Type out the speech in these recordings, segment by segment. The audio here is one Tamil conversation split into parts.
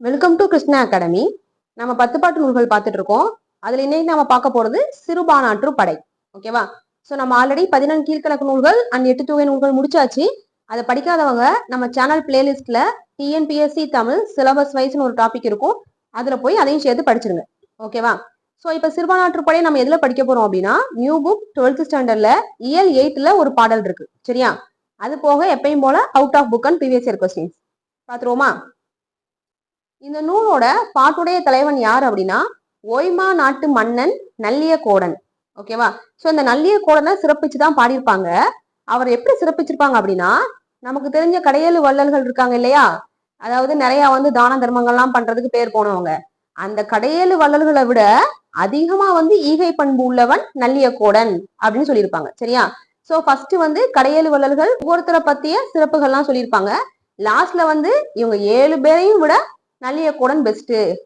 வெல்கம் டு கிருஷ்ணா அகாடமி நம்ம பத்து பாட்டு நூல்கள் பார்த்துட்டு இருக்கோம். அதுல இன்னைக்கு நம்ம பார்க்க போறது சிறுபானாற்று படை. ஓகேவா ஸோ நம்ம ஆல்ரெடி பதினெண்டு கீழ்கணக்கு நூல்கள் அண்ட் எட்டு தொகை நூல்கள் முடிச்சாச்சு. அதை படிக்காதவங்க நம்ம சேனல் பிளேலிஸ்ட்ல டிஎன்பிஎஸ்சி தமிழ் சிலபஸ் வைஸ்னு ஒரு டாபிக் இருக்கும். அதுல போய் அதையும் சேர்த்து படிச்சிருங்க. ஓகேவா ஸோ இப்போ சிறுபானாற்று படை நம்ம எதுல படிக்க போறோம் அப்படின்னா நியூ புக் டுவெல்த் ஸ்டாண்டர்ட்ல இயல் எயிட்ல ஒரு பாடல் இருக்கு. சரியா? அது போக எப்பயும் போல out of book and previous year questions பார்த்துருவோமா? இந்த நூலோட பாட்டுடைய தலைவன் யார் அப்படின்னா ஓய்மா நாட்டு மன்னன் நல்லிய கோடன். ஓகேவா ஸோ இந்த நல்லிய கோடனை சிறப்பிச்சு தான் பாடியிருப்பாங்க. அவர் எப்படி சிறப்பிச்சிருப்பாங்க அப்படின்னா நமக்கு தெரிஞ்ச கடையேழு வள்ளல்கள் இருக்காங்க இல்லையா? அதாவது நிறைய வந்து தான தர்மங்கள்லாம் பண்றதுக்கு பேர் போனவங்க. அந்த கடையேழு வள்ளல்களை விட அதிகமா வந்து ஈகை பண்பு உள்ளவன் நல்லிய கோடன் அப்படின்னு சொல்லியிருப்பாங்க. சரியா? சோ ஃபர்ஸ்ட் வந்து கடையேழு வள்ளல்கள் ஒவ்வொருத்தரை பத்திய சிறப்புகள்லாம் சொல்லியிருப்பாங்க. லாஸ்ட்ல வந்து இவங்க ஏழு பேரையும் விட நல்லிய கூடன்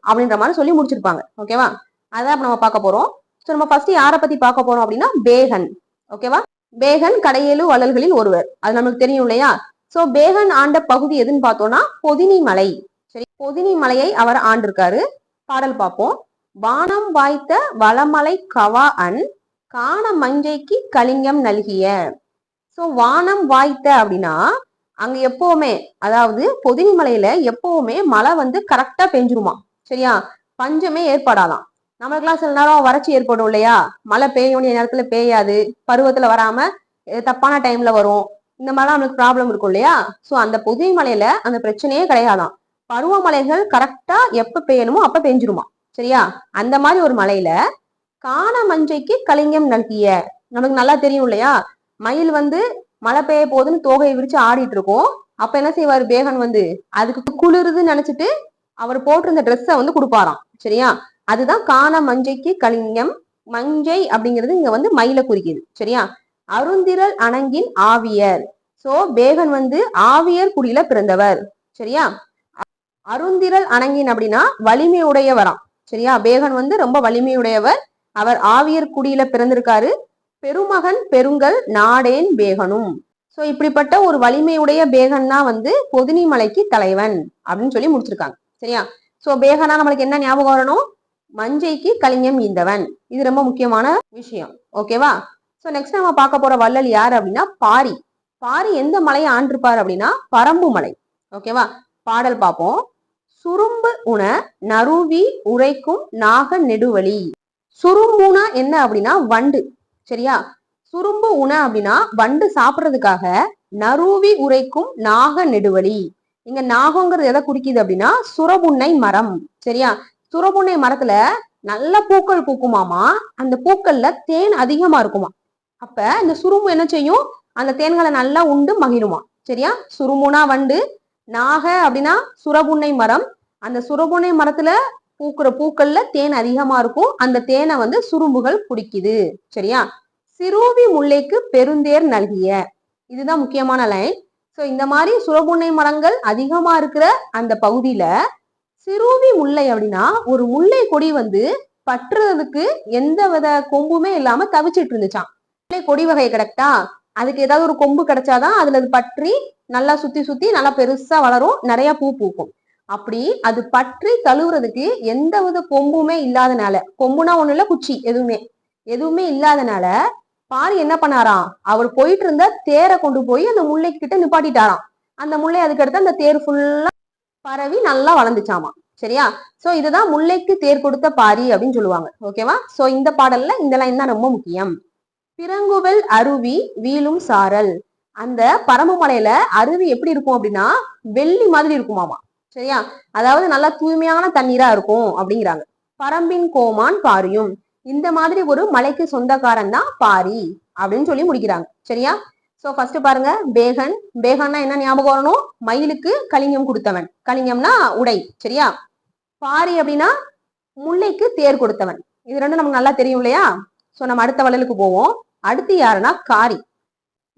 அப்படின்ற மாதிரி சொல்லி முடிச்சிருப்பாங்க. ஓகேவா அதான் அப்போ நம்ம பார்க்க போகிறோம் ஸோ நம்ம ஃபர்ஸ்ட் யாரை பத்தி பார்க்க போறோம் அப்படின்னா பேகன். ஓகேவா பேகன் கடையேழு வள்ளல்களில் ஒருவர். அது நமக்கு தெரியும் இல்லையா? ஸோ பேகன் ஆண்ட பகுதி எதுன்னு பார்த்தோம்னா பொதினி மலை சரி பொதினி மலையை அவர் ஆண்டிருக்காரு. பாடல் பார்ப்போம். வானம் வாய்த்த வளமலை கவா அன் காண மஞ்சைக்கு கலிங்கம் நல்கிய. ஸோ வானம் வாய்த்த அப்படின்னா அங்க எப்பவுமே அதாவது பொதினி மலையில எப்பவுமே மழை வந்து கரெக்டா பெஞ்சிருமா? சரியா? பஞ்சமே ஏற்படாதாம். நம்மளுக்கெல்லாம் சில நேரம் வறட்சி ஏற்படும் இல்லையா? மழை பெய்ய வேண்டிய நேரத்துல பெய்யாது. பருவத்துல வராம தப்பான டைம்ல வரும். இந்த மாதிரிலாம் நம்மளுக்கு ப்ராப்ளம் இருக்கும் இல்லையா? சோ அந்த பொதினி மலையில அந்த பிரச்சனையே கிடையாதாம். பருவமழைகள் கரெக்டா எப்ப பெய்யணுமோ அப்ப பெஞ்சிருமா? சரியா? அந்த மாதிரி ஒரு மலையில காண மஞ்சைக்கு கலிங்கம் நல்கிய நமக்கு நல்லா தெரியும் இல்லையா? மயில் வந்து மழை பெய்ய போகுதுன்னு தோகையை விரிச்சு ஆடிட்டு இருக்கோம். அப்ப என்ன செய்வாரு பேகன் வந்து அதுக்கு குளிருதுன்னு நினைச்சிட்டு அவர் போட்டிருந்த ட்ரெஸ்ஸை வந்து கொடுப்பாராம். சரியா? அதுதான் காண மஞ்சைக்கு கலிங்கம் மஞ்சை அப்படிங்கிறது இங்க வந்து மயில குறிக்குது. சரியா? அருந்திரல் அணங்கின் ஆவியர். சோ பேகன் வந்து ஆவியர் குடியில பிறந்தவர். சரியா? அருந்திரல் அணங்கின் அப்படின்னா வலிமையுடையவராம். சரியா? பேகன் வந்து ரொம்ப வலிமையுடையவர். அவர் ஆவியர் குடியில பிறந்திருக்காரு. பெருமகன் பெருங்கல் நாடேன் பேகனும். சோ இப்படிப்பட்ட ஒரு வலிமையுடைய பேகன் தான் வந்து பொதினி மலைக்கு தலைவன் அப்படின்னு சொல்லி முடிச்சிருக்காங்க. சரியா? சோ பேகனா நம்மளுக்கு என்ன ஞாபகம் வரணும்? மஞ்சைக்கு கலிங்கம் ஈந்தவன். இது ரொம்ப முக்கியமான விஷயம். ஓகேவா சோ நெக்ஸ்ட் நம்ம பார்க்க போற வள்ளல் யார் அப்படின்னா பாரி. பாரி எந்த மலையை ஆண்டிருப்பார் அப்படின்னா பரம்பு மலை. ஓகேவா பாடல் பார்ப்போம். சுரும்பு உண நறுவி உரைக்கும் நாக நெடுவழி. சுரும்புனா என்ன அப்படின்னா வண்டு. சரியா? சுரும்பு உண அப்படின்னா வண்டு சாப்பிடுறதுக்காக நறுவி உரைக்கும் நாக நெடுவழி இங்க நாகங்கிறது எதை குறிக்குது அப்படின்னா சுரபுன்னை மரம். சரியா? சுரபுன்னை மரத்துல நல்ல பூக்கள் பூக்குமாமா. அந்த பூக்கள்ல தேன் அதிகமா இருக்குமா. அப்ப இந்த சுரும்பு என்ன செய்யும்? அந்த தேன்களை நல்லா உண்டு மகிழுமா. சரியா? சுருமுனா வண்டு நாக அப்படின்னா சுரபுன்னை மரம். அந்த சுரபுனை மரத்துல பூக்குற பூக்கள்ல தேன் அதிகமா இருக்கும். அந்த தேனை வந்து சுரும்புகள் குடிக்குது. சரியா? சிறுவி முல்லைக்கு பெருந்தேர் நல்கிய. இதுதான் முக்கியமான லைன் ஸோ இந்த மாதிரி சுரபுன்னை மரங்கள் அதிகமா இருக்கிற அந்த பகுதியில சிறுவி முல்லை அப்படின்னா ஒரு முல்லை கொடி வந்து பற்றுறதுக்கு எந்த வித கொம்புமே இல்லாம தவிச்சிட்டு இருந்துச்சாம். முல்லை கொடி வகை கிடைக்கா அதுக்கு ஏதாவது ஒரு கொம்பு கிடைச்சாதான் அதுல அது பற்றி நல்லா சுத்தி சுத்தி நல்லா பெருசா வளரும். நிறைய பூ பூக்கும். அப்படி அது பற்றி தழுவுறதுக்கு எந்த வித கொம்புமே இல்லாதனால கொம்புனா ஒண்ணு இல்ல குச்சி எதுவுமே. எதுவுமே இல்லாதனால பாரி என்ன பண்ணாராம்? அவர் போயிட்டு இருந்த தேரை கொண்டு போய் அந்த முல்லை கிட்ட நிப்பாட்டிட்டாராம். அந்த முல்லை அதுக்கடுத்து அந்த தேர் ஃபுல்லா பரவி நல்லா வளர்ந்துச்சாமா சரியா? சோ இதுதான் முல்லைக்கு தேர் கொடுத்த பாரி அப்படின்னு சொல்லுவாங்க. ஓகேவா சோ இந்த பாடல்ல இந்த என்ன ரொம்ப முக்கியம். பிறங்குவல் அருவி வீழும் சாரல். அந்த பரமமலையில அருவி எப்படி இருக்கும் அப்படின்னா வெள்ளி மாதிரி இருக்குமாமா சரியா? அதாவது நல்லா தூய்மையான தண்ணீரா இருக்கும் அப்படிங்கிறாங்க. பரம்பின் கோமான் பாரியும். இந்த மாதிரி ஒரு மலைக்கு சொந்தக்காரன் தான் பாரி அப்படின்னு சொல்லி முடிக்கிறாங்க. சரியா? சோ ஃபர்ஸ்ட் பாருங்க பேகன். பேகன்னா என்ன ஞாபகம் வரணும்? மயிலுக்கு கலிங்கம் கொடுத்தவன். கலிங்கம்னா உடை. சரியா? பாரி அப்படின்னா முல்லைக்கு தேர் கொடுத்தவன். இது ரெண்டும் நமக்கு நல்லா தெரியும் இல்லையா? சோ நம்ம அடுத்த வள்ளலுக்கு போவோம். அடுத்து யாருன்னா காரி.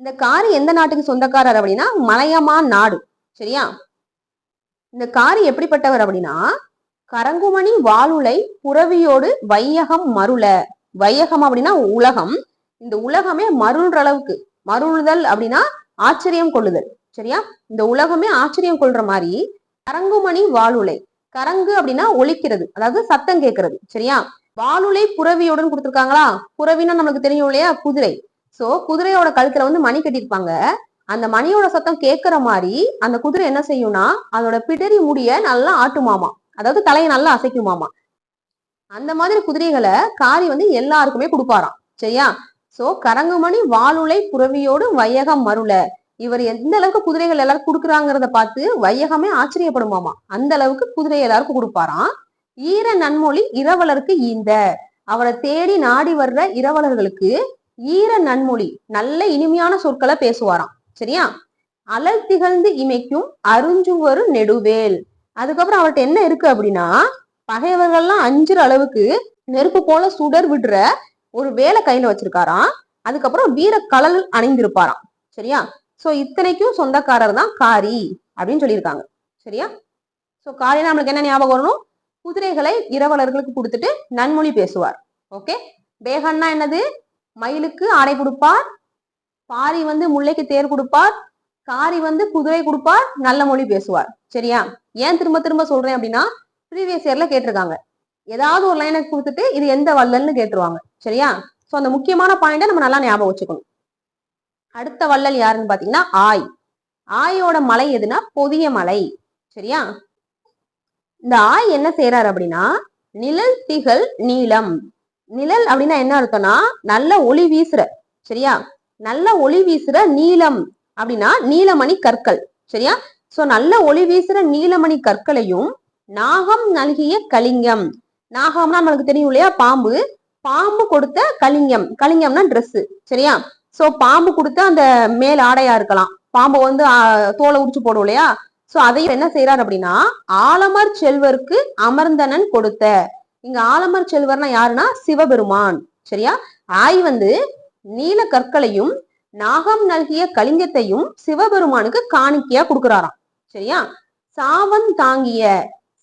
இந்த காரி எந்த நாட்டுக்கு சொந்தக்காரர் அப்படின்னா மலையமான் நாடு. சரியா? இந்த காரி எப்படிப்பட்டவர் அப்படின்னா கரங்குமணி வாலுலை புறவியோடு வையகம் மருள. வையகம் அப்படின்னா உலகம். இந்த உலகமே மருள்ற அளவுக்கு. மருளுதல் அப்படின்னா ஆச்சரியம் கொள்ளுதல். சரியா? இந்த உலகமே ஆச்சரியம் கொள்ற மாதிரி கரங்குமணி வாலுலை கரங்கு அப்படின்னா ஒழிக்கிறது அதாவது சத்தம் கேட்கறது. சரியா? வாலுலை புறவியுடன் கொடுத்துருக்காங்களா? புறவின்னா நமக்கு தெரியும் இல்லையா? குதிரை. சோ குதிரையோட கழுத்துல வந்து மணி கட்டியிருப்பாங்க. அந்த மணியோட சத்தம் கேட்கிற மாதிரி அந்த குதிரை என்ன செய்யும்னா அதோட பிடரி முடிய நல்லா ஆட்டுமாமா. அதாவது தலையை நல்லா அசைக்குமாமா. அந்த மாதிரி குதிரைகளை காரி வந்து எல்லாருக்குமே கொடுப்பாராம். சரியா? சோ கரங்குமணி வாளுலை புறவியோடு வையகம் மருள. இவர் எந்த அளவுக்கு குதிரைகள் எல்லாரும் கொடுக்குறாங்கிறத பார்த்து வையகமே ஆச்சரியப்படுமாமா. அந்த அளவுக்கு குதிரை எல்லாருக்கும் கொடுப்பாராம். ஈர நன்மொழி இரவலருக்கு ஈந்த. அவரை தேடி நாடி வர்ற இரவலர்களுக்கு ஈர நன்மொழி நல்ல இனிமையான சொற்களை பேசுவாராம். சரியா? அலல் திகழ்ந்து இமைக்கும் அருஞ்சுவரு நெடுவேல். அதுக்கப்புறம் அவர்கிட்ட என்ன இருக்கு அப்படின்னா பகைவர்கள்லாம் அஞ்சுற அளவுக்கு நெருப்பு போல சுடர் விடுற ஒரு வேலை கையில வச்சிருக்காராம். அதுக்கப்புறம் வீர கலல் அணிந்திருப்பாராம். சரியா? சோ இத்தனைக்கும் சொந்தக்காரர் தான் காரி அப்படின்னு சொல்லியிருக்காங்க. சரியா? சோ காரினா நம்மளுக்கு என்ன ஞாபகம் வரணும்? குதிரைகளை இரவலர்களுக்கு கொடுத்துட்டு நன்மொழி பேசுவார். ஓகே பேகன்னா என்னது? மயிலுக்கு ஆடை கொடுப்பார். பாரி வந்து முல்லைக்கு தேர் கொடுப்பார் காரி வந்து குதிரை கொடுப்பார் நல்ல மொழி பேசுவார். சரியா? ஏன் திரும்ப திரும்ப சொல்றேன் அப்படின்னா ப்ரீவியஸ் இயர்ல கேட்டிருக்காங்க. ஏதாவது ஒரு லைனை கொடுத்துட்டு இது எந்த வள்ளல்னு கேட்டுருவாங்க. சரியா? சோ அந்த முக்கியமான பாயிண்டை நம்ம நல்லா ஞாபகம் வச்சுக்கணும். அடுத்த வள்ளல் யாருன்னு பாத்தீங்கன்னா ஆய். ஆயோட மலை எதுனா பொதிய மலை. சரியா? இந்த ஆய் என்ன செய்யறாரு அப்படின்னா நிழல் திகழ் நீளம். நிழல் அப்படின்னா என்ன அர்த்தம்னா நல்ல ஒளி வீசுற. சரியா? நல்ல ஒளி வீசுற நீலம் அப்படின்னா நீலமணி கற்கள் சரியா? சோ நல்ல ஒளி வீசுற நீலமணி கற்களையும் நாகம் நல்கிய கலிங்கம். நாகம்னா நம்மளுக்கு தெரியும் இல்லையா? பாம்பு. பாம்பு கொடுத்த கலிங்கம். கலிங்கம்னா ட்ரெஸ் சரியா? சோ பாம்பு கொடுத்த அந்த மேல் ஆடையா இருக்கலாம். பாம்பு வந்து தோலை உரிச்சு போடும் இல்லையா? சோ அதையும் என்ன செய்யறாரு அப்படின்னா ஆலமர் செல்வருக்கு அமர்ந்தனன் கொடுத்த. இங்க ஆலமர் செல்வர்னா யாருன்னா? சிவபெருமான் சரியா? ஆய் வந்து நீல கற்களையும் நாகம் நல்கிய கலிங்கத்தையும் சிவபெருமானுக்கு காணிக்கையா கொடுக்குறாராம். சரியா? சாவன் தாங்கிய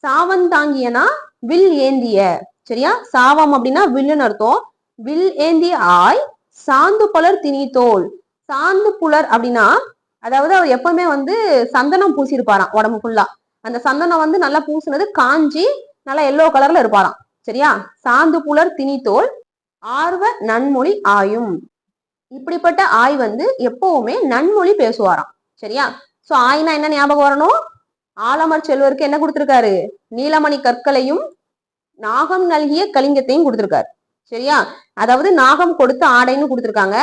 சாவன் தாங்கியனா வில் ஏந்திய. சரியா? சாவம் அப்படின்னா வில்லுன்னு அர்த்தம். வில் ஏந்திய ஆய் சாந்து புலர் திணித்தோல். சாந்து புலர் அப்படின்னா அதாவது அவர் எப்பவுமே வந்து சந்தனம் பூசியிருப்பாராம் உடம்பு ஃபுல்லா அந்த சந்தனம் வந்து நல்லா பூசினது காஞ்சி நல்லா எல்லோ கலர்ல இருப்பாராம். சரியா? சாந்து புலர் திணித்தோல் ஆர்வ நன்மொழி ஆயும். இப்படிப்பட்ட ஆய் வந்து எப்பவுமே நன்மொழி பேசுவாராம். சரியா? சோ ஆய்னா என்ன ஞாபகம் வரணும்? ஆலமர் செல்வருக்கு என்ன கொடுத்திருக்காரு? நீலமணி கற்களையும் நாகம் நல்கிய கலிங்கத்தையும் கொடுத்திருக்காரு. சரியா? அதாவது நாகம் கொடுத்த ஆடைன்னு கொடுத்திருக்காங்க.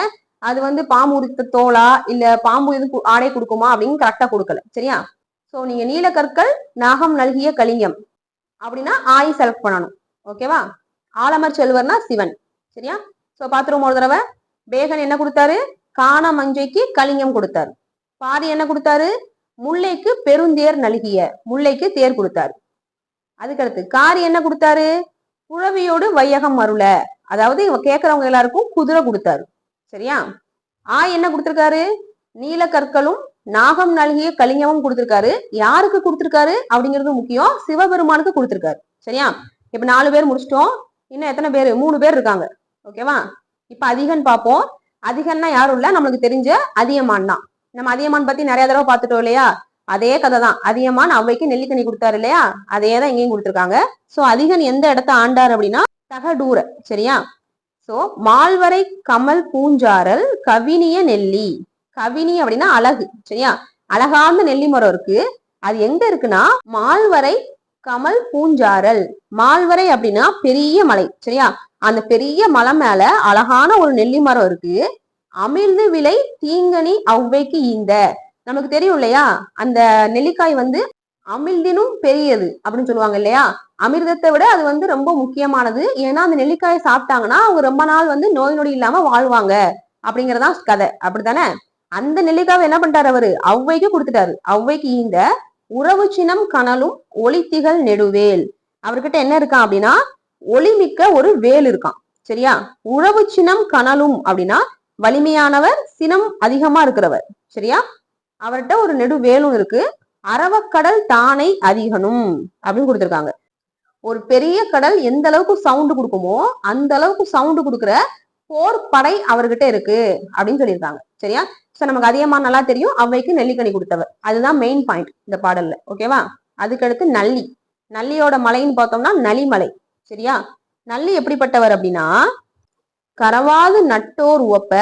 அது வந்து பாம்பு உரித்த தோலா இல்ல பாம்பு இது ஆடை கொடுக்குமா அப்படின்னு கரெக்டா கொடுக்கல. சரியா? சோ நீங்க நீல கற்கள் நாகம் நல்கிய கலிங்கம் அப்படின்னா ஆய் செலக்ட் பண்ணணும். ஓகேவா ஆலமர் செல்வர்னா சிவன். சரியா? சோ பாத்துருவோம் ஒரு தடவை. பேகன் என்ன கொடுத்தாரு? காண மஞ்சைக்கு கலிங்கம் கொடுத்தாரு. பாரி என்ன கொடுத்தாரு? முல்லைக்கு பெருந்தேர் நல்கிய முல்லைக்கு தேர் கொடுத்தாரு. அதுக்கடுத்து காரி என்ன கொடுத்தாரு? புழவியோடு வையகம் மருள அதாவது இவ கேட்கறவங்க எல்லாருக்கும் குதிரை கொடுத்தாரு. சரியா? ஆ என்ன கொடுத்திருக்காரு? நீல கற்களும் நாகம் நல்கிய கலிங்கமும் கொடுத்திருக்காரு. யாருக்கு கொடுத்திருக்காரு? அப்படிங்கிறது முக்கியம். சிவபெருமானுக்கு கொடுத்திருக்காரு. சரியா? இப்ப நாலு பேர் முடிச்சிட்டோம். இன்னும் எத்தனை பேர்? மூணு பேர் இருக்காங்க. ஓகேவா இப்ப அதிகன் பார்ப்போம் அதிகன்னா யாரும் இல்ல நம்மளுக்கு தெரிஞ்ச அதியமான் தான். நம்ம அதியமான் பத்தி நிறைய தடவை பார்த்துட்டோம் இல்லையா? அதே கதை தான். அதியமான் அவைக்கு நெல்லிக்கனி கொடுத்தாரு இல்லையா? அதே தான் இங்கேயும் கொடுத்துருக்காங்க. சோ அதிகன் எந்த இடத்த ஆண்டார் அப்படின்னா தகடூர. சரியா? சோ மால்வரை கமல் பூஞ்சாரல் கவினிய நெல்லி. கவினி அப்படின்னா அழகு. சரியா? அழகான நெல்லி மரம் இருக்கு. அது எங்க இருக்குன்னா மால்வரை கமல் பூஞ்சாரல். மால்வரை அப்படின்னா பெரிய மலை. சரியா? அந்த பெரிய மலை மேல அழகான ஒரு நெல்லி மரம் இருக்கு. அமிழ்ந்து விலை தீங்கனி அவ்வைக்கு ஈந்த. நமக்கு தெரியும் இல்லையா? அந்த நெல்லிக்காய் வந்து அமிழ்தினும் பெரியது அப்படின்னு சொல்லுவாங்க இல்லையா? அமிர்தத்தை விட அது வந்து ரொம்ப முக்கியமானது. ஏன்னா அந்த நெல்லிக்காயை சாப்பிட்டாங்கன்னா அவங்க ரொம்ப நாள் வந்து நோய் நொடி இல்லாம வாழ்வாங்க. அப்படிங்கறதான் கதை. அப்படித்தானே? அந்த நெல்லிக்காவை என்ன பண்ணிட்டாரு அவரு? ஔவைக்கு கொடுத்துட்டாரு. அவ்வைக்கு ஈந்த உறவு சினம் கனலும் ஒளித்திகள் நெடுவேல். அவர்கிட்ட என்ன இருக்கான் அப்படின்னா ஒளிமிக்க ஒரு வேல் இருக்கான் சரியா? உழவு சினம் கனலும் அப்படின்னா வலிமையானவர் சினம் அதிகமா இருக்கிறவர். சரியா? அவர்கிட்ட ஒரு நெடு வேலும் இருக்கு. அரவக்கடல் தானை அதிகனும் அப்படின்னு கொடுத்திருக்காங்க. ஒரு பெரிய கடல் எந்த அளவுக்கு சவுண்டு கொடுக்குமோ அந்த அளவுக்கு சவுண்டு கொடுக்குற போர் படை அவர்கிட்ட இருக்கு அப்படின்னு சொல்லியிருக்காங்க. சரியா? சோ நமக்கு அதிகமா நல்லா தெரியும். அவைக்கு நெல்லிக்கனி கொடுத்தவர். அதுதான் மெயின் பாயிண்ட் இந்த பாடல்ல. ஓகேவா அதுக்கடுத்து நல்லி நல்லியோட மலைன்னு பார்த்தோம்னா நலிமலை சரியா? நல்லி எப்படிப்பட்டவர் அப்படின்னா கரவாது நட்டோர் உவப்ப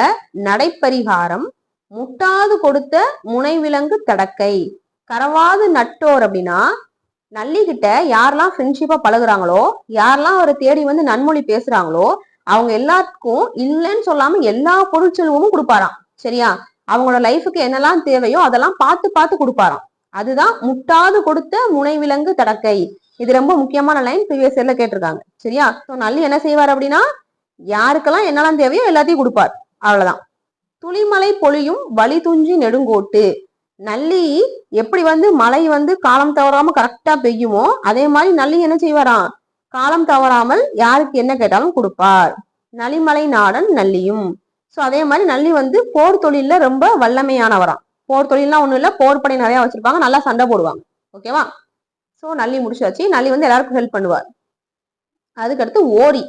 நடைப்பரிகாரம் முட்டாது கொடுத்த முனைவிலங்கு தடக்கை. கரவாது நட்டோர் அப்படின்னா நல்லிக்கிட்ட யாரெல்லாம் ஃப்ரெண்ட்ஷிப்பா பழகுறாங்களோ யாரெல்லாம் அவரை தேடி வந்து நன்மொழி பேசுறாங்களோ அவங்க எல்லாத்துக்கும் இல்லைன்னு சொல்லாம எல்லா பொருட்செல்வமும் கொடுப்பாராம். சரியா? அவங்களோட லைஃபுக்கு என்னெல்லாம் தேவையோ அதெல்லாம் பார்த்து பார்த்து கொடுப்பாராம். அதுதான் முட்டாது கொடுத்த முனைவிலங்கு தடக்கை. இது ரொம்ப முக்கியமான லைன் ப்ரீவியஸ் இயர்ல கேட்டிருக்காங்க. சரியா? ஸோ நல்லி என்ன செய்வார் அப்படின்னா யாருக்கெல்லாம் என்னெல்லாம் தேவையோ எல்லாத்தையும் கொடுப்பார். அவ்வளவுதான். துளிமலை பொழியும் வழி துஞ்சி நெடுங்கோட்டு. நல்லி எப்படி வந்து மழை வந்து காலம் தவறாம கரெக்டா பெய்யுமோ அதே மாதிரி நல்லி என்ன செய்வாராம் காலம் தவறாமல் யாருக்கு என்ன கேட்டாலும் கொடுப்பார். நலிமலை நாடன் நல்லியும். ஸோ அதே மாதிரி நல்லி வந்து போர் தொழிலில் ரொம்ப வல்லமையானவராம். போர் தொழில்லாம் ஒன்றும் இல்லை போர் படை நிறைய வச்சிருப்பாங்க நல்லா சண்டை போடுவாங்க. ஓகேவா? ஸோ நல்லி முடிச்சாச்சு. நல்லி வந்து எல்லாருக்கும் ஹெல்ப் பண்ணுவார். அதுக்கடுத்து ஓரி.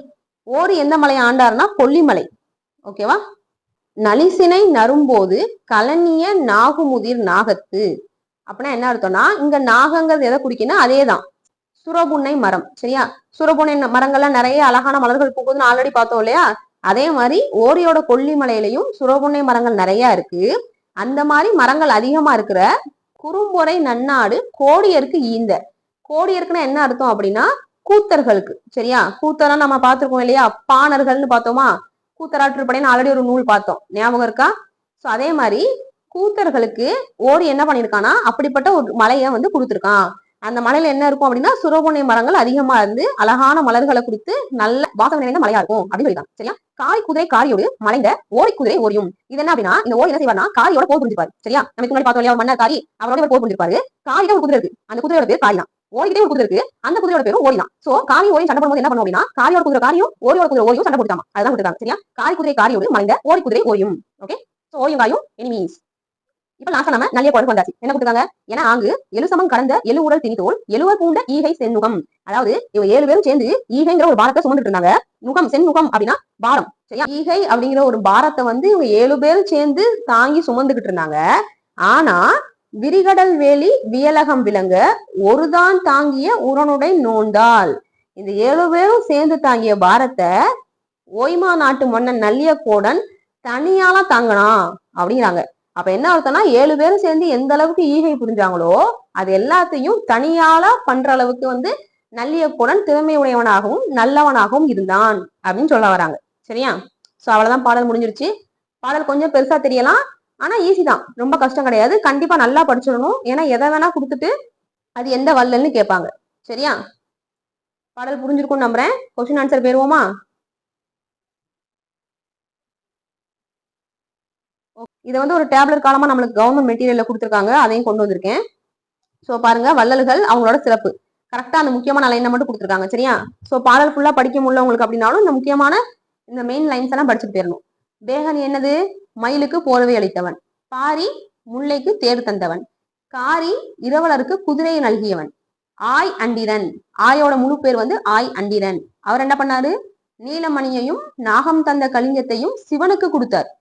ஓரி எந்த மலையை ஆண்டாருன்னா கொல்லிமலை. ஓகேவா நலிசினை நரும்போது கலனிய நாகுமுதிர் நாகத்து. அப்படின்னா என்ன அர்த்தம்னா இங்க நாகங்கிறது எதை குடிக்கணும்னா அதே தான் சுரபுன்னை மரம். சரியா? சுரபுன்னை மரங்கள்லாம் நிறைய அழகான மலர்கள் பூக்குதுன்னு ஆல்ரெடி பார்த்தோம் இல்லையா? அதே மாதிரி ஓரியோட கொல்லிமலையிலையும் சுரபுன்னை மரங்கள் நிறைய இருக்கு. அந்த மாதிரி மரங்கள் அதிகமா இருக்கிற குறும்பொறை நன்னாடு கோடியருக்கு ஈந்த. கோடியருக்குன்னா என்ன அர்த்தம் அப்படின்னா கூத்தர்களுக்கு சரியா? கூத்தரா நம்ம பார்த்திருக்கோம் இல்லையா? பாணர்கள்னு பார்த்தோமா? கூத்தராற்றுப்படைன்னு ஆல்ரெடி ஒரு நூல் பார்த்தோம். ஞாபகம் இருக்கா? சோ அதே மாதிரி கூத்தர்களுக்கு ஓடி என்ன பண்ணிருக்கானா அப்படிப்பட்ட ஒரு மலையை வந்து கொடுத்துருக்கான். அந்த மலையில என்ன இருக்கும் அப்படின்னா சுரபுனை மரங்கள் அதிகமா இருந்து அழகான மலர்களை கொடுத்து நல்ல வாசம் நிறைந்த மலையா இருக்கும் அப்படின்னு சொல்லிருக்காங்க சரியா? காய் குதிரை காரியோடு மலைந்த ஓடி குதிரை ஓரியும். இது என்ன அப்படின்னா இந்த ஓடி என்ன செய்வார்னா காரியோட போர் புரிஞ்சிருப்பாரு சரியா? நம்ம முன்னாடி பார்த்தோம் இல்லையா மன்னர் காரி அவரோட போர் புரிஞ்சிருப்பாரு காரியோட ஒரு குதிரை இருக்கு. அந்த குதிரையோட பேர் காரி தான் ஓடிக்கிட்டே ஒரு குதிரை இருக்கு. அந்த குதிரையோட பேரும் ஓடினா சோ காரி ஓடி சண்டை போடும்போது என்ன பண்ணும் அப்படின்னா காரியோட குதிரை காரியும் ஓரியோட குதிரை ஓடியும் சண்டை போட்டுக்காம அதான் விட்டுருக்காங்க சரியா? காரி குதிரை காரியோடு மறைந்த ஓடி குதிரை ஓரியும் ஓகே சோ ஓயும் காயும் எனிமீஸ் இப்ப லாஸ்ட் நம்ம நல்ல குழந்தை வந்தாச்சு. என்ன கொடுத்தாங்க ஏன்னா ஆங்கு எழுசமம் கடந்த எழு உடல் திணித்தோல் எழுவர் பூண்ட ஈகை செந்நுகம். அதாவது இவங்க ஏழு பேரும் சேர்ந்து ஈகைங்கிற ஒரு பாரத்தை சுமந்துட்டு இருந்தாங்க. நுகம் செந்நுகம் அப்படின்னா பாரம். சரியா? ஈகை அப்படிங்கிற ஒரு பாரத்தை வந்து இவங்க ஏழு பேரும் சேர்ந்து தாங்கி சுமந்துகிட்டு இருந்தாங்க. ஆனா விரிகடல் வேலி வியலகம் விளங்க ஒருதான் தாங்கிய உரனுடை நோண்டால் இந்த ஏழு பேரும் சேர்ந்து தாங்கிய பாரத்தை ஓய்மா நாட்டு மன்னன் நல்லியக்கோடன் தனியால தாங்கினான் அப்படிங்கிறாங்க. அப்ப என்ன அர்த்தம்னா ஏழு பேரும் சேர்ந்து எந்த அளவுக்கு ஈகை புரிஞ்சாங்களோ அது எல்லாத்தையும் தனியால பண்ற அளவுக்கு வந்து நல்லியக்குடன் திறமை உடையவனாகவும் நல்லவனாகவும் இருந்தான் அப்படின்னு சொல்ல வராங்க. சரியா? சோ அவ்வளவுதான் பாடல் முடிஞ்சிருச்சு. பாடல் கொஞ்சம் பெருசா தெரியலாம். ஆனா ஈஸி தான். ரொம்ப கஷ்டம் கிடையாது. கண்டிப்பா நல்லா படிச்சிடணும். ஏன்னா எதை வேணா கொடுத்துட்டு அது எந்த வல்லல்னு கேட்பாங்க. சரியா? பாடல் புரிஞ்சிருக்கும் நம்புறேன். கொஸ்டின் ஆன்சர் போயிருவோமா இதை வந்து ஒரு டேப்லெட் காலமா நம்மளுக்கு கவர்மெண்ட் மெட்டீரியல்ல கொடுத்துருக்காங்க. அதையும் கொண்டு வந்திருக்கேன். ஸோ பாருங்க. வள்ளல்கள் அவங்களோட சிறப்பு. கரெக்டா அந்த முக்கியமான லைனை மட்டும் கொடுத்துருக்காங்க. சரியா? ஸோ பாடல் ஃபுல்லா படிக்க முடியல உங்களுக்கு அப்படின்னாலும் இந்த முக்கியமான இந்த மெயின் லைன்ஸ் எல்லாம் படிச்சுட்டு போயிடணும். பேகன் என்னது? மயிலுக்கு போர்வை அளித்தவன். பாரி முல்லைக்கு தேர் தந்தவன். காரி இரவலருக்கு குதிரையை நல்கியவன். ஆய் அண்டிரன். ஆயோட முழு பேர் வந்து ஆய் அண்டிரன். அவர் என்ன பண்ணாரு? நீலமணியையும் நாகம் தந்த கலிங்கத்தையும் சிவனுக்கு கொடுத்தார்.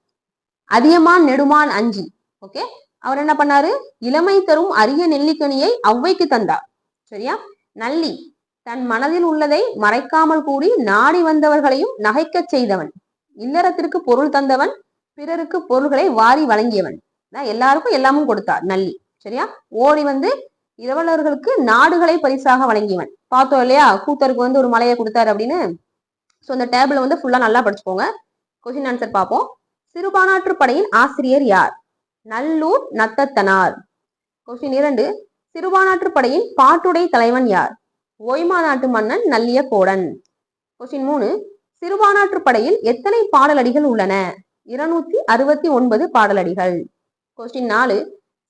அதியமான் நெடுமான் அஞ்சி. ஓகே? அவர் என்ன பண்ணாரு? இளமை தரும் அரிய நெல்லிக்கனியை அவ்வைக்கு தந்தார். சரியா? நல்லி. தன் மனதில் உள்ளதை மறைக்காமல் கூறி நாடி வந்தவர்களையும் நகைக்கச் செய்தவன். இல்லறத்திற்கு பொருள் தந்தவன் பிறருக்கு பொருள்களை வாரி வழங்கியவன். எல்லாருக்கும் எல்லாமும் கொடுத்தார் நல்லி. சரியா? ஓரி வந்து இரவலர்களுக்கு நாடுகளை பரிசாக வழங்கியவன். பார்த்தோம் இல்லையா? கூத்தருக்கு வந்து ஒரு மலையை கொடுத்தாரு அப்படின்னு. ஸோ அந்த டேபிள் வந்து ஃபுல்லா நல்லா படிச்சுக்கோங்க. கொஸ்டின் ஆன்சர் பார்ப்போம் சிறுபானாற்று படையின் ஆசிரியர் யார்? நல்லூர் நத்தத்தனார். கொஸ்டின் இரண்டு. சிறுபானாற்று படையின் பாட்டுடை தலைவன் யார்? ஒய்மா நாட்டு மன்னன் நல்லிய கோடன் கொஸ்டின் மூணு. திருவானாற்று படையில் எத்தனை பாடலடிகள் உள்ளன? இருநூத்தி அறுபத்தி ஒன்பது பாடலடிகள். கொஸ்டின் நாலு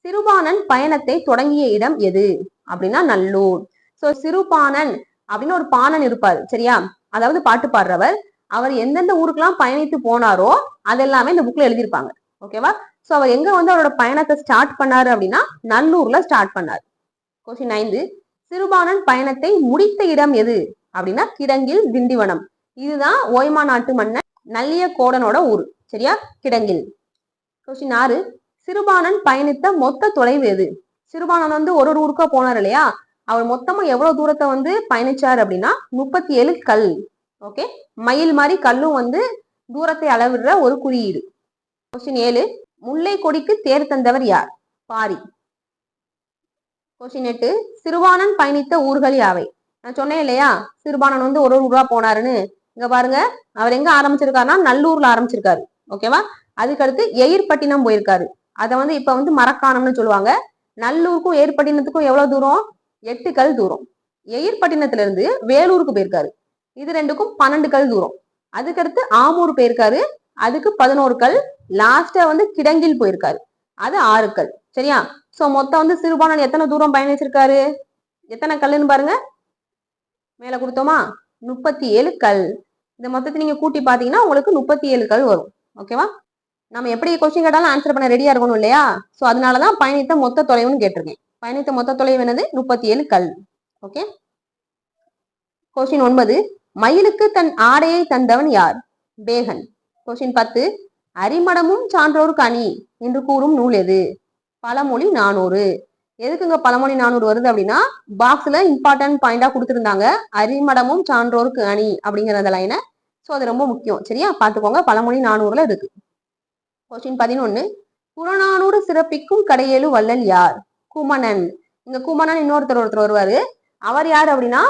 சிறுபானன் பயணத்தை தொடங்கிய இடம் எது? அப்படின்னா நல்லூர். சோ சிறுபானன் அப்படின்னு ஒரு பாணன் இருப்பார் சரியா? அதாவது பாட்டு பாடுறவர். அவர் எந்தெந்த ஊருக்கெல்லாம் பயணித்து போனாரோ அதெல்லாமே இந்த புக்ல எழுதியிருப்பாங்க. ஓகேவா சோ அவர் எங்க வந்து அவரோட பயணத்தை ஸ்டார்ட் பண்ணாரு அப்படின்னா நல்லூர்ல ஸ்டார்ட் பண்ணார். கொஸ்டின் ஐந்து சிறுபானன் பயணத்தை முடித்த இடம் எது? அப்படின்னா கிடங்கில் திண்டிவனம். இதுதான் ஓய்மா நாட்டு மன்னன் நல்லிய கோடனோட ஊர். சரியா? கிடங்கில். கொஸ்டின் ஆறு. சிறுபானன் பயணித்த மொத்த தொலைவு எது? சிறுபானன் வந்து ஒரு ஒரு ஊருக்கா போனார் இல்லையா? அவர் மொத்தமா எவ்வளவு தூரத்தை வந்து பயணிச்சார் அப்படின்னா முப்பத்தி ஏழு கல். ஓகே மயில் மாதிரி கல்லும் வந்து தூரத்தை அளவிடுற ஒரு குறியீடு. கொஸ்டின் ஏழு. முல்லை கொடிக்கு தேர் தந்தவர் யார்? பாரி. கொஸ்டின் எட்டு. சிறுபானன் பயணித்த ஊர்கள் யாவை? நான் சொன்னேன் இல்லையா? சிறுபானன் வந்து ஒரு ஒரு ஊரா போனாருன்னு. இங்க பாருங்க. அவர் எங்க ஆரம்பிச்சிருக்காருன்னா நல்லூர்ல ஆரம்பிச்சிருக்காரு. ஓகேவா அதுக்கடுத்து எயிர்பட்டினம் போயிருக்காரு. அதை வந்து இப்ப வந்து மரக்காணம்னு சொல்லுவாங்க. நல்லூருக்கும் எயிர்பட்டினத்துக்கும் எவ்வளவு தூரம்? எட்டு கல் தூரம். எயிர்பட்டினத்துல இருந்து வேலூருக்கு போயிருக்காரு. இது ரெண்டுக்கும் பன்னெண்டு கல் தூரம். அதுக்கடுத்து ஆமூர் போயிருக்காரு. அதுக்கு பதினோரு கல். லாஸ்டா வந்து கிடங்கில் போயிருக்காரு. அது ஆறு கல். சரியா? சோ மொத்தம் வந்து சிறுபாணன் எத்தனை தூரம் பயணிச்சிருக்காரு? எத்தனை கல்லுன்னு பாருங்க. மேல கொடுத்தோமா? முப்பத்தி ஏழு கல். இந்த மொத்தத்தை நீங்க கூட்டி பாத்தீங்கன்னா உங்களுக்கு முப்பத்தி ஏழு கல் வரும். ஓகேவா நம்ம எப்படி கொஸ்டின் கேட்டாலும் ஆன்சர் பண்ண ரெடியா இருக்கணும் இல்லையா? சோ அதனாலதான் பயணித்த மொத்த தொலைவுன்னு கேட்டிருக்கேன். பயணித்த மொத்த தொலைவு என்னது? முப்பத்தி ஏழு கல். ஓகே கொஸ்டின் ஒன்பது. மயிலுக்கு தன் ஆடையை தந்தவன் யார்? பேகன். கொஸ்டின் பத்து. அரிமடமும் சான்றோர் கனி என்று கூறும் நூல் எது? பழமொழி நானூறு. எதுக்குங்க பழமொழி நானூறு வருது அப்படின்னா பாக்ஸ்ல இம்பார்ட்டன்ட் பாயிண்டா கொடுத்துருந்தாங்க. அரிமடமும் சான்றோருக்கு அணி அப்படிங்கிற அந்த லைனை ஸோ அது ரொம்ப முக்கியம். சரியா? பார்த்துக்கோங்க. பழமொழி நானூறுல இருக்கு. கொஸ்டின் பதினொன்னு. புறநானூறு சிறப்பிக்கும் கடையேழு வள்ளல் யார்? குமணன். இங்க குமணன் இன்னொருத்தர் ஒருத்தர் வருவாரு. அவர் யார் அப்படின்னா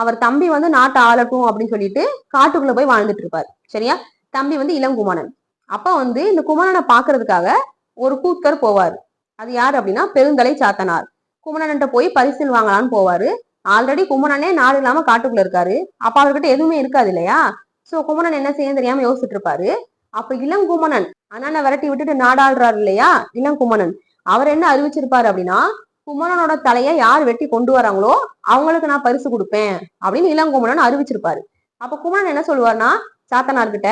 அவர் தம்பி வந்து நாட்டை ஆளட்டும் அப்படின்னு சொல்லிட்டு காட்டுக்குள்ள போய் வாழ்ந்துட்டு இருப்பார். சரியா? தம்பி வந்து இளங்குமணன் அப்ப வந்து இந்த குமணனை பாக்குறதுக்காக ஒரு கூத்தர் போவார். அது யார் அப்படின்னா பெருந்தலை சாத்தனார். குமணன்ட்ட போய் பரிசில் வாங்கலாம்னு போவாரு. ஆல்ரெடி குமணனே நாடு இல்லாம காட்டுக்குள்ள இருக்காரு. அப்ப அவர்கிட்ட எதுவுமே இருக்காது இல்லையா? சோ குமணன் என்ன செய்ய தெரியாம யோசிச்சுட்டு இருப்பாரு அப்ப இளங்குமணன் அண்ணனை விரட்டி விட்டுட்டு நாடாளுறாரு இல்லையா? இளங்குமணன் அவர் என்ன அறிவிச்சிருப்பாரு அப்படின்னா குமணனோட தலையை யார் வெட்டி கொண்டு வராங்களோ அவங்களுக்கு நான் பரிசு கொடுப்பேன் அப்படின்னு இளங்குமணன் அறிவிச்சிருப்பாரு. அப்ப குமணன் என்ன சொல்லுவார்னா சாத்தனார்கிட்ட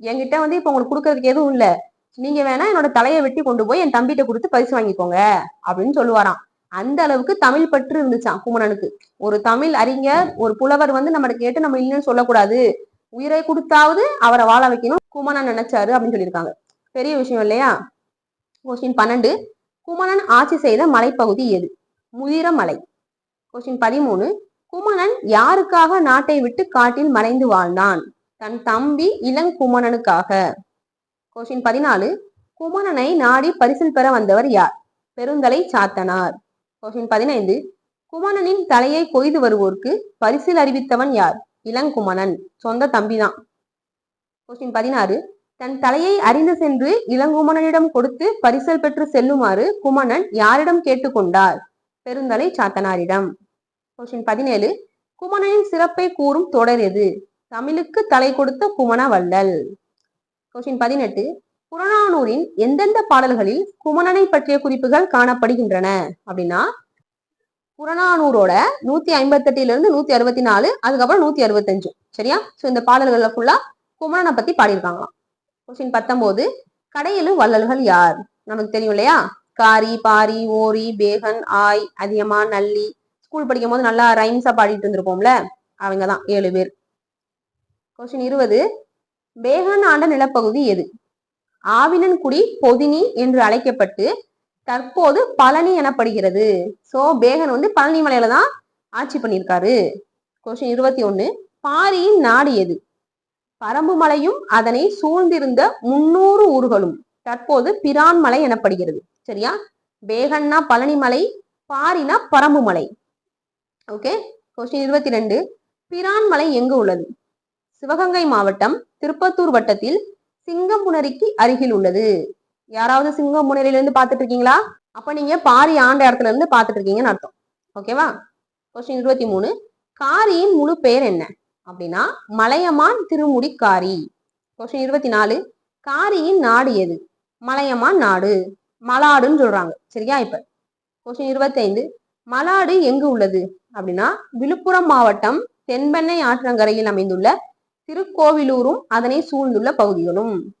என்கிட்ட வந்து இப்ப உங்களுக்கு கொடுக்கறதுக்கு எதுவும் இல்லை. நீங்க வேணா என்னோட தலையை வெட்டி கொண்டு போய் என் தம்பிட்ட கொடுத்து பரிசு வாங்கிக்கோங்க அப்படின்னு சொல்லுவாராம். அந்த அளவுக்கு தமிழ் பற்று இருந்துச்சான் குமரனுக்கு ஒரு தமிழ் அறிஞர் ஒரு புலவர் வந்து நம்ம கேட்டு நம்ம இல்லைன்னு சொல்லக்கூடாது. உயிரை கொடுத்தாவது அவரை வாழ வைக்கணும் குமணன் நினைச்சாரு அப்படின்னு சொல்லியிருக்காங்க. பெரிய விஷயம் இல்லையா? கொஸ்டின் பன்னெண்டு. குமணன் ஆட்சி செய்த மலைப்பகுதி எது? முதிர மலை. கொஸ்டின் பதிமூணு. குமணன் யாருக்காக நாட்டை விட்டு காட்டில் மறைந்து வாழ்ந்தான்? தன் தம்பி இளங்குமணனுக்காக. கொஸ்டின் பதினாலு குமணனை நாடி பரிசில் பெற வந்தவர் யார்? பெருந்தலை சாத்தனார். கொஸ்டின் பதினைந்து குமணனின் தலையை கொய்து வருவோருக்கு பரிசில் அறிவித்தவன் யார்? இளங்குமணன் சொந்த தம்பிதான். கொஸ்டின் பதினாறு தன் தலையை அறிந்து சென்று இளங்குமணனிடம் கொடுத்து பரிசல் பெற்று செல்லுமாறு குமணன் யாரிடம் கேட்டுக்கொண்டார்? பெருந்தலை சாத்தனாரிடம். கொஸ்டின் பதினேழு குமணனின் சிறப்பை கூறும் தொடர் எது? தமிழுக்கு தலை கொடுத்த குமண வள்ளல். கொஸ்டின் பதினெட்டு. புறநானூரின் எந்தெந்த பாடல்களில் குமணனை பற்றிய குறிப்புகள் காணப்படுகின்றன? அப்படின்னா புறநானூரோட நூத்தி ஐம்பத்தெட்டுல இருந்து நூத்தி அறுபத்தி நாலு அதுக்கப்புறம் நூத்தி அறுபத்தஞ்சு. சரியா? சோ இந்த பாடல்கள்ல ஃபுல்லா குமணனை பத்தி பாடியிருக்காங்களாம். கொஸ்டின் பத்தொன்பது கடையிலும் வள்ளல்கள் யார்? நமக்கு தெரியும் இல்லையா? காரி பாரி ஓரி பேகன் ஆய் அதியமா நல்லி. ஸ்கூல் படிக்கும் போது நல்லா ரைம்ஸா பாடிட்டு இருந்திருப்போம்ல? அவங்க தான் ஏழு பேர். கொஸ்டின் இருபது பேகன் ஆண்ட நிலப்பகுதி எது? ஆவினன்குடி பொதினி என்று அழைக்கப்பட்டு தற்போது பழனி எனப்படுகிறது. சோ பேகன் வந்து பழனி மலையில தான் ஆட்சி பண்ணியிருக்காரு. கொஸ்டின் இருபத்தி ஒண்ணு. பாரியின் நாடு எது? பரம்பு மலையும் அதனை சூழ்ந்திருந்த முன்னூறு ஊர்களும் தற்போது பிரான் மலை எனப்படுகிறது. சரியா? பேகன்னா பழனி மலை பாரினா பரம்பு மலை. ஓகே கொஸ்டின் இருபத்தி ரெண்டு. பிரான் மலை எங்கு உள்ளது? சிவகங்கை மாவட்டம் திருப்பத்தூர் வட்டத்தில் சிங்கம்புணரிக்கு அருகில் உள்ளது. யாராவது சிங்கம்புணரில இருந்து பாத்துட்டு இருக்கீங்களா அப்ப நீங்க பாரி ஆண்ட இடத்துல இருந்து பாத்துட்டு இருக்கீங்கன்னு அர்த்தம். ஓகேவா? கொஸ்டின் இருபத்தி மூணு. காரியின் முழு பெயர் என்ன? அப்படின்னா மலையமான் திருமுடி காரி கொஸ்டின் இருபத்தி நாலு. காரியின் நாடு எது? மலையமான் நாடு. மலாடுன்னு சொல்றாங்க. சரியா இப்ப? கொஸ்டின் இருபத்தைந்து. மலாடு எங்கு உள்ளது? அப்படின்னா விழுப்புரம் மாவட்டம் தென்பெண்ணை ஆற்றங்கரையில் அமைந்துள்ள திருக்கோவிலூரும் அதனை சூழ்ந்துள்ள பகுதிகளும்.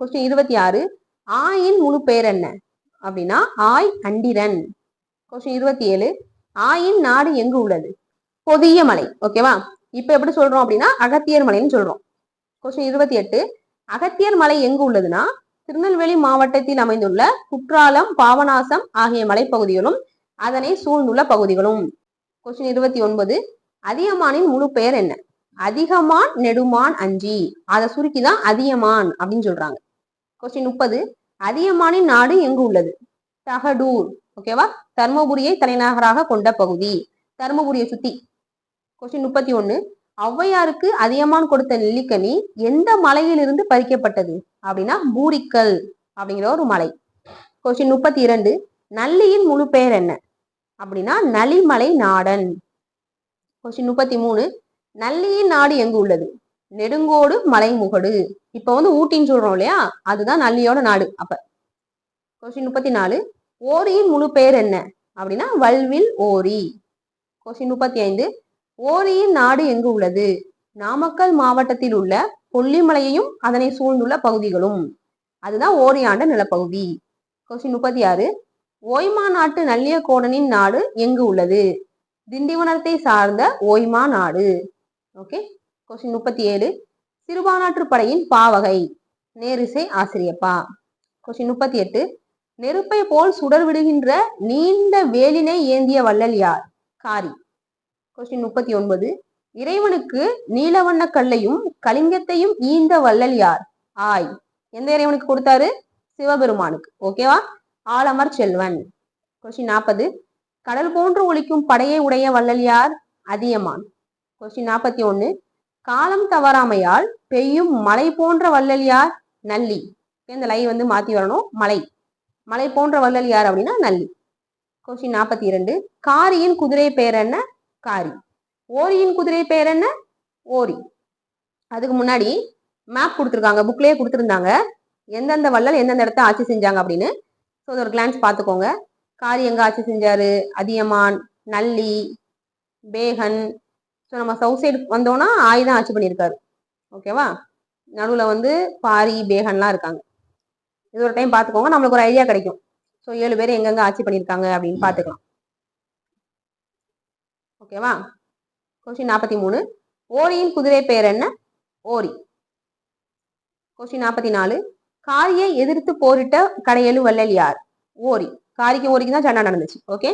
கொஸ்டின் இருபத்தி ஆறு ஆயின் முழு பெயர் என்ன? அப்படின்னா ஆய் அண்டிரன். கொஸ்டின் இருபத்தி ஏழு ஆயின் நாடு எங்கு உள்ளது? பொதிய மலை. ஓகேவா இப்ப எப்படி சொல்றோம் அப்படின்னா அகத்தியர் மலைன்னு சொல்றோம். கொஸ்டின் இருபத்தி எட்டு அகத்தியர் மலை எங்கு உள்ளதுன்னா திருநெல்வேலி மாவட்டத்தில் அமைந்துள்ள குற்றாலம் பாவநாசம் ஆகிய மலைப்பகுதிகளும் அதனை சூழ்ந்துள்ள பகுதிகளும். கொஸ்டின் இருபத்தி ஒன்பது. அதியமானின் முழு பெயர் என்ன? அதிகமான் நெடுமான் அஞ்சி அதை சுருக்கி தான் அதியமான் அப்படின்னு சொல்றாங்க. கொஸ்டின் முப்பது. அதியமானின் நாடு எங்கு உள்ளது? தகடூர். ஓகேவா தர்மபுரியை தலைநகராக கொண்ட பகுதி. தர்மபுரியை சுத்தி. கொஸ்டின் முப்பத்தி ஒண்ணு ஔவையாருக்கு அதியமான் கொடுத்த நெல்லிக்கனி எந்த மலையிலிருந்து பறிக்கப்பட்டது? அப்படின்னா பூரிக்கல் அப்படிங்கிற ஒரு மலை. கொஸ்டின் முப்பத்தி இரண்டு நல்லியின் முழு பெயர் என்ன? அப்படின்னா நலிமலை நாடன். கொஸ்டின் முப்பத்தி மூணு நல்லியின் நாடு எங்கு உள்ளது? நெடுங்கோடு மலைமுகடு. இப்ப வந்து ஊட்டின்னு சொல்றோம் இல்லையா? அதுதான் நல்லியோட நாடு. அப்ப கொஸ்டின் முப்பத்தி நாலு ஓரியின் முழு பெயர் என்ன? அப்படின்னா வல்வில் ஓரி. கொஸ்டின் முப்பத்தி ஐந்து ஓரியின் நாடு எங்கு உள்ளது? நாமக்கல் மாவட்டத்தில் உள்ள கொல்லிமலையையும் அதனை சூழ்ந்துள்ள பகுதிகளும். அதுதான் ஓரியாண்ட நிலப்பகுதி. கொஸ்டின் முப்பத்தி ஆறு ஓய்மா நாட்டு நல்லியக்கோடனின் நாடு எங்கு உள்ளது? திண்டிவனத்தை சார்ந்த ஓய்மா நாடு. ஓகே கொஸ்டின் முப்பத்தி ஏழு. சிறுபானாற்று படையின் பாவகை நேரிசை ஆசிரியப்பா. கொஸ்டின் முப்பத்தி எட்டு. நெருப்பை போல் சுடர் விடுகின்ற நீண்ட வேலினை ஏந்திய வள்ளல் யார்? காரி. கொஸ்டின் முப்பத்தி ஒன்பது. இறைவனுக்கு நீலவண்ண கல்லையும் கலிங்கத்தையும் ஈந்த வள்ளல் யார்? ஆய். எந்த இறைவனுக்கு கொடுத்தாரு? சிவபெருமானுக்கு. ஓகேவா ஆலமர் செல்வன். கொஸ்டின் நாற்பது கடல் போன்று ஒழிக்கும் படையை உடைய வள்ளல் யார்? அதியமான். கொஸ்டின் நாற்பத்தி ஒன்று காலம் தவறாமையால் பெய்யும் மலை போன்ற வள்ளல் யார்? நல்லி. இந்த லை வந்து மாற்றி வரணும். மலை மலை போன்ற வள்ளல் யார் அப்படின்னா நல்லி. கொஸ்டின் நாற்பத்தி இரண்டு. காரியின் குதிரை பெயர் என்ன? காரி. ஓரியின் குதிரை பெயர் என்ன? ஓரி. அதுக்கு முன்னாடி மேப் கொடுத்துருக்காங்க. புக்லேயே கொடுத்துருந்தாங்க. எந்தெந்த வள்ளல் எந்தெந்த இடத்த ஆட்சி செஞ்சாங்க அப்படின்னு. ஸோ ஒரு கிளான்ஸ் பார்த்துக்கோங்க. காரி எங்கே ஆட்சி செஞ்சாரு? அதியமான் நல்லி பேகன் ஸோ நம்ம சவுத் சைடு வந்தோம்னா ஆயுதம் ஆட்சி பண்ணியிருக்காரு. ஓகேவா நடுவில் வந்து பாரி பேகன்லாம் இருக்காங்க. இது ஒரு டைம் பார்த்துக்கோங்க நம்மளுக்கு ஒரு ஐடியா கிடைக்கும். ஸோ ஏழு பேர் எங்கெங்க ஆட்சி பண்ணியிருக்காங்க அப்படின்னு பார்த்துக்கலாம் ஓகேவா கொஸ்டின் நாற்பத்தி மூணு. ஓரியின் குதிரை பெயர் என்ன? ஓரி. கொஸ்டின் நாற்பத்தி நாலு. காரியை எதிர்த்து போரிட்ட கடையெழு வள்ளல் யார்? ஓரி. காரிக்கு ஓரிக்கு தான் சண்டை நடந்துச்சு. ஓகே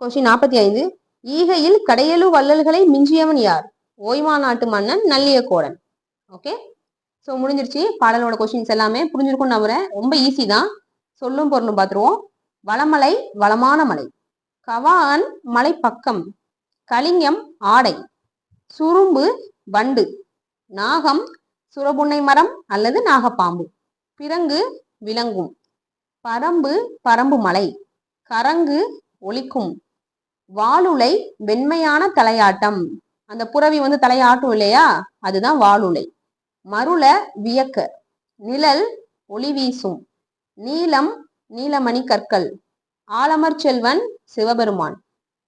கொஸ்டின் நாற்பத்தி ஐந்து. ஈகையில் கடையலு வள்ளல்களை மிஞ்சியவன் யார்? ஓய்மா நாட்டு மன்னன் நல்லியக்கோடன். ஓகே ஸோ முடிஞ்சிருச்சு. பாடலோட கொஸ்டின்ஸ் எல்லாமே புரிஞ்சிருக்கும் நம்புறேன். ரொம்ப ஈஸி தான். சொல்லும் பொருளும் பார்த்துருவோம். வளமலை வளமான மலை. கவான் மலை பக்கம் கலிங்கம் ஆடை. சுரும்பு வண்டு. நாகம் சுரபுன்னை மரம் அல்லது நாகப்பாம்பு. பிறங்கு விலங்கும். பரம்பு பரம்பு மலை. கரங்கு ஒலிக்கும். வாலுலை வெண்மையான தலையாட்டம். அந்த புறவி வந்து தலையாட்டும் இல்லையா? அதுதான் வாலுலை மருள வியக்க நிழல் ஒளி வீசும் நீலம் நீலமணி கற்கள் ஆலமர் செல்வன் சிவபெருமான்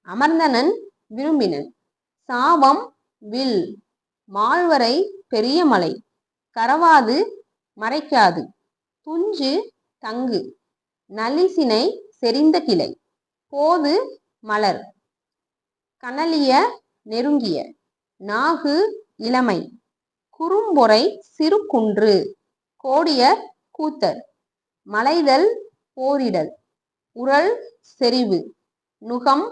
அமர்ந்தனன் விரும்பினன் சாவம் வில் மால்வரை பெரிய மலை கரவாது மறைக்காது துஞ்சு தங்கு நலிசினை செறிந்த கிளை போது மலர். கனலிய நெருங்கிய நாகு இளமை. குறும்பொறை சிறு குன்று கோடிய கூத்தர். மலைதல் போரிடல். உரல் செறிவு. நுகம்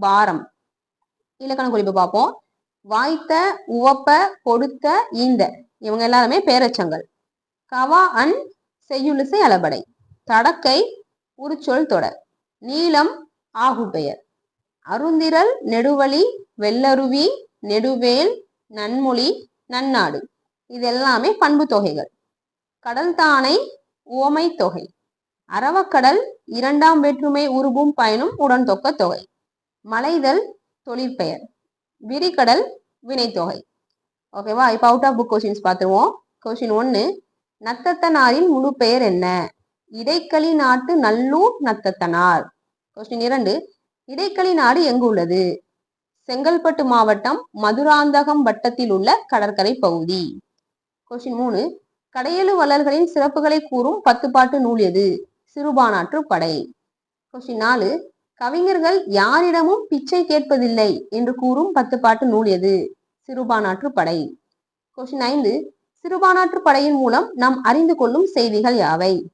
பாரம். இலக்கண குறிப்பு பார்ப்போம். வாய்த்த உவப்ப கொடுத்த ஈந்த. இவங்க எல்லாருமே பேரச்சங்கள். கவா அன் செய்யுளிசை அளபடை. தடக்கை உருச்சொல் தொடர். நீளம் ஆகுபெயர். அருந்திரல் நெடுவழி வெள்ளருவி நெடுவேல் நன்மொழி நன்னாடு. இது எல்லாமே பண்பு தொகைகள். கடல் தானை உவமை தொகை. அரவக்கடல் இரண்டாம் வேற்றுமை உருவும் பயனும் உடன்தொக்க தொகை. மலைதல் தொழிற்பெயர். விரிகடல் வினைத்தொகை. ஓகேவா? இப்போ அவுட் ஆஃப் புக் கொஸ்டின்ஸ் பார்த்துருவோம். கொஸ்டின் ஒன்று நத்தத்தனாரின் முழு பெயர் என்ன? இடைக்களி நாட்டு நல்லூர் நத்தத்தனார். கொஸ்டின் இரண்டு இடைக்களி நாடு எங்கு உள்ளது? செங்கல்பட்டு மாவட்டம் மதுராந்தகம் வட்டத்தில் உள்ள கடற்கரை பகுதி. கொஸ்டின் மூணு. கடையெழு வள்ளல்களின் சிறப்புகளை கூறும் பத்து பாட்டு நூல் எது? சிறுபானாற்று படை. கொஸ்டின் நாலு. கவிஞர்கள் யாரிடமும் பிச்சை கேட்பதில்லை என்று கூறும் பத்து பாட்டு நூல் எது? சிறுபானாற்று படை. கொஸ்டின் ஐந்து. சிறுபானாற்று படையின் மூலம் நாம் அறிந்து கொள்ளும் செய்திகள் யாவை?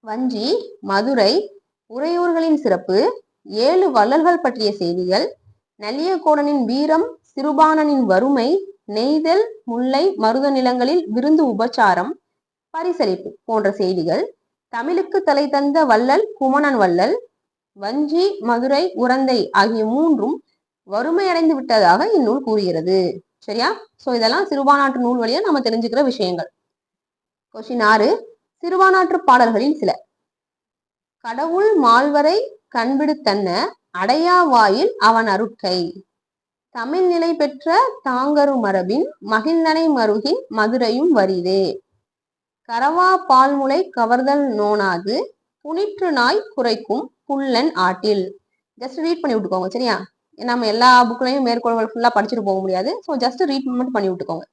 வஞ்சி மதுரை உறையூர்களின் சிறப்பு ஏழு வள்ளல்கள் பற்றிய செய்திகள். நலியகோடனின் வீரம் சிறுபாணனின் வறுமை நெய்தல் முல்லை மருத நிலங்களில் விருந்து உபச்சாரம் பரிசளிப்பு போன்ற செய்திகள். தமிழுக்கு தலை தந்த வள்ளல் குமணன் வள்ளல் வஞ்சி மதுரை உரந்தை ஆகிய மூன்றும் வறுமையடைந்து விட்டதாக இந்நூல் கூறுகிறது. சரியா? சோ இதெல்லாம் சிறுபானாற்று நூல் வழியா நம்ம தெரிஞ்சுக்கிற விஷயங்கள். கொஸ்டின் ஆறு சிறுபானாற்று பாடல்களில் சில. கடவுள் மால்வரை கண்பிடுத்தன்ன அடையா வாயில் அவன் அருட்கை. தமிழ் நிலை பெற்ற தாங்கரு மரபின் மகிழ்ந்தனை மருகின் மதுரையும் வரிதே. கரவா பால்முளை கவர்தல் நோனாது புனிற்று நாய் குறைக்கும் புல்லன் ஆட்டில். ஜஸ்ட் ரீட் பண்ணி விட்டுக்கோங்க சரியா? நம்ம எல்லா புக்லையும் மேற்கோள்கள் ஃபுல்லாக படிச்சுட்டு போக முடியாது. ஸோ ஜஸ்ட் ரீட் மட்டும் பண்ணி விட்டுக்கோங்க.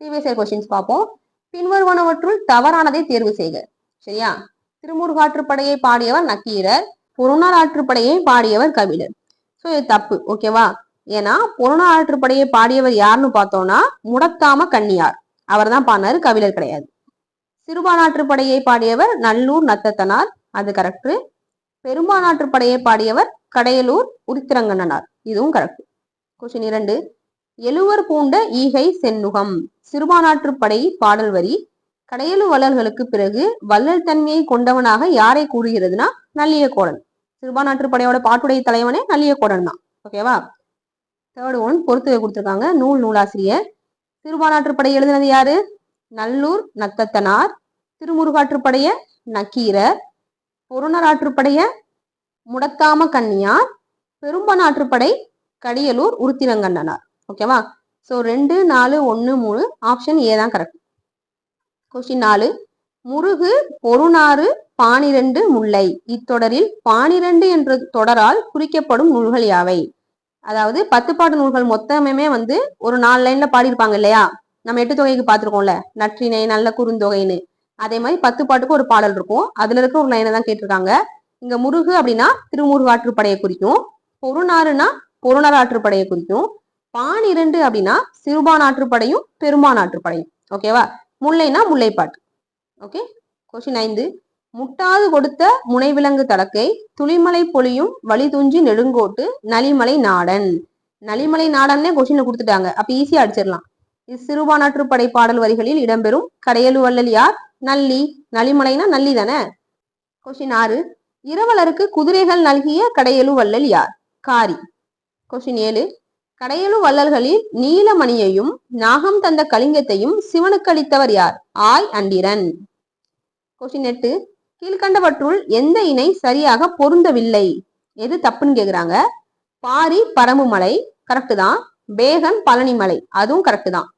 ப்ரீவியஸ் இயர் கொஸ்டின்ஸ் பார்ப்போம். பின்வருவனவற்றுள் தவறானதை தேர்வு செய்க. சரியா? திருமுருகாற்றுப்படையை பாடியவர் நக்கீரர். பொருணர் ஆற்றுப்படையை பாடியவர் கபிலர். ஸோ இது தப்பு ஓகேவா ஏன்னா பொருணர் ஆற்றுப்படையை பாடியவர் யாருன்னு பார்த்தோம்னா முடக்காம கன்னியார். அவர் தான் பாடினாரு கபிலர் கிடையாது. சிறுபானாற்றுப்படையை பாடியவர் நல்லூர் நத்தத்தனார் அது கரெக்ட் பெரும்பானாற்றுப்படையை பாடியவர் கடையலூர் உரித்திரங்கண்ணனார் இதுவும் கரெக்ட் கொஸ்டின் இரண்டு. எழுவர் பூண்ட ஈகை சென்னுகம் சிறுபானாற்றுப்படை பாடல் வரி கடையலு வள்ளல்களுக்கு பிறகு வள்ளல் தன்மையை கொண்டவனாக யாரை கூறுகிறதுனா நல்லியக்கோடன் படையோட பாட்டுடைய தலைவனே நல்லியக்கோடன் தான் ஓகேவா தேர்ட் ஒன் பொறுத்து கொடுத்துருக்காங்க. நூல் நூலாசிரியர். சிறுபானாற்றுப்படை எழுதினது யாரு? நல்லூர் நத்தத்தனார். திருமுருகாற்றுப்படைய நக்கீரர். பொருணராற்றுப்படைய முடக்காம கன்னியார். பெரும்பனாற்றுப்படை கடியலூர் உருத்திரங்கண்ணனார். ஓகேவா ஸோ ரெண்டு நாலு ஒன்று மூணு ஆப்ஷன் ஏ தான் கரெக்ட் கொஸ்டின் நாலு. முருகு பொருநாறு பானிரண்டு முல்லை. இத்தொடரில் பானிரண்டு என்ற தொடரால் குறிக்கப்படும் நூல்கள் யாவை? அதாவது பத்து பாட்டு நூல்கள் மொத்தமே வந்து ஒரு நாலு லைன்ல பாடியிருப்பாங்க இல்லையா? நம்ம எட்டு தொகைக்கு பார்த்துருக்கோம்ல. நற்றினை நல்ல குறுந்தொகைன்னு. அதே மாதிரி பத்து பாட்டுக்கு ஒரு பாடல் இருக்கும். அதுல இருக்க ஒரு லைனை தான் கேட்டிருக்காங்க. இங்க முருகு அப்படின்னா திருமுருகாற்றுப்படையை குறிக்கும். பொருணாறுன்னா பொருணர் ஆற்றுப்படையை குறிக்கும். பானிரண்டு அப்படின்னா சிறுபான் ஆற்றுப்படையும் பெரும்பான் ஆற்றுப்படையும். ஓகேவா? முல்லைனா முல்லைப்பாட்டு. ஓகே கொஸ்டின் ஐந்து. முட்டாது கொடுத்த முனைவிலங்கு தலக்கை துளிமலை பொழியும் வழிதுஞ்சி நெடுங்கோட்டு நலிமலை நாடன். நலிமலை நாடன்னே கொஸ்டின்ல கொடுத்துட்டாங்க. அப்ப ஈஸியா அடிச்சிடலாம். இது சிறுபானாற்றுப்படை பாடல் வரிகளில் இடம்பெறும். கடையலு வள்ளல் யார்? நல்லி. நலிமலைனா நல்லி தானே? கொஸ்டின் ஆறு. இரவலருக்கு குதிரைகள் நல்கிய கடையலு வள்ளல் யார்? காரி. கொஸ்டின் ஏழு. கடையலு வள்ளல்களில் நீலமணியையும் நாகம் தந்த கலிங்கத்தையும் சிவனுக்கு அளித்தவர் யார்? ஆய் அண்டிரன். கொஸ்டின் எட்டு கீழ்கண்டவற்றுள் எந்த இணை சரியாக பொருந்தவில்லை? எது தப்புன்னு கேக்குறாங்க? பாரி பரம்புமலை கரெக்டு தான். பேகன் பழனிமலை அதுவும் கரெக்டு தான்.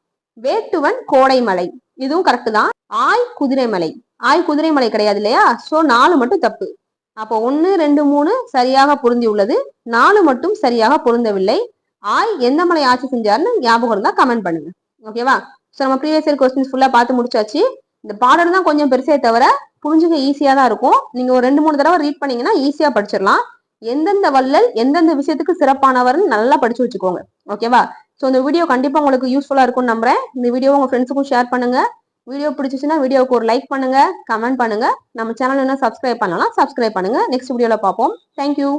வேட்டுவன் கோடைமலை இதுவும் கரெக்டு தான். ஆய் குதிரைமலை ஆய் குதிரைமலை கிடையாது இல்லையா? சோ நாலு மட்டும் தப்பு. அப்போ ஒன்னு ரெண்டு மூணு சரியாக பொருந்தி உள்ளது நாலு மட்டும் சரியாக பொருந்தவில்லை. ஆய் எந்த மலை ஆட்சி செஞ்சாருன்னு ஞாபகம் இருந்தா கமெண்ட் பண்ணுங்க. ஓகேவா ஸோ நம்ம ப்ரீவியஸ் இயர் கொஸ்டின்ஸ் ஃபுல்லா பார்த்து முடிச்சாச்சு. இந்த பாடல் தான் கொஞ்சம் பெருசே தவிர புரிஞ்சுக்க ஈஸியா தான் இருக்கும். நீங்க ஒரு ரெண்டு மூணு தடவை ரீட் பண்ணீங்கன்னா ஈஸியா படிச்சிடலாம். எந்தெந்த வள்ளல் எந்தெந்த விஷயத்துக்கு சிறப்பானவர்னு நல்லா படிச்சு வச்சுக்கோங்க. ஓகேவா ஸோ இந்த வீடியோ கண்டிப்பா உங்களுக்கு யூஸ்ஃபுல்லா இருக்கும்னு நம்புறேன். இந்த வீடியோ உங்க ஃப்ரெண்ட்ஸுக்கும் ஷேர் பண்ணுங்க. வீடியோ பிடிச்சிச்சுன்னா வீடியோவுக்கு ஒரு லைக் பண்ணுங்க கமெண்ட் பண்ணுங்க. நம்ம சேனல் என்ன சப்ஸ்கிரைப் பண்ணலாம் சப்ஸ்கிரைப் பண்ணுங்க. நெக்ஸ்ட் வீடியோல பார்ப்போம். தேங்க்யூ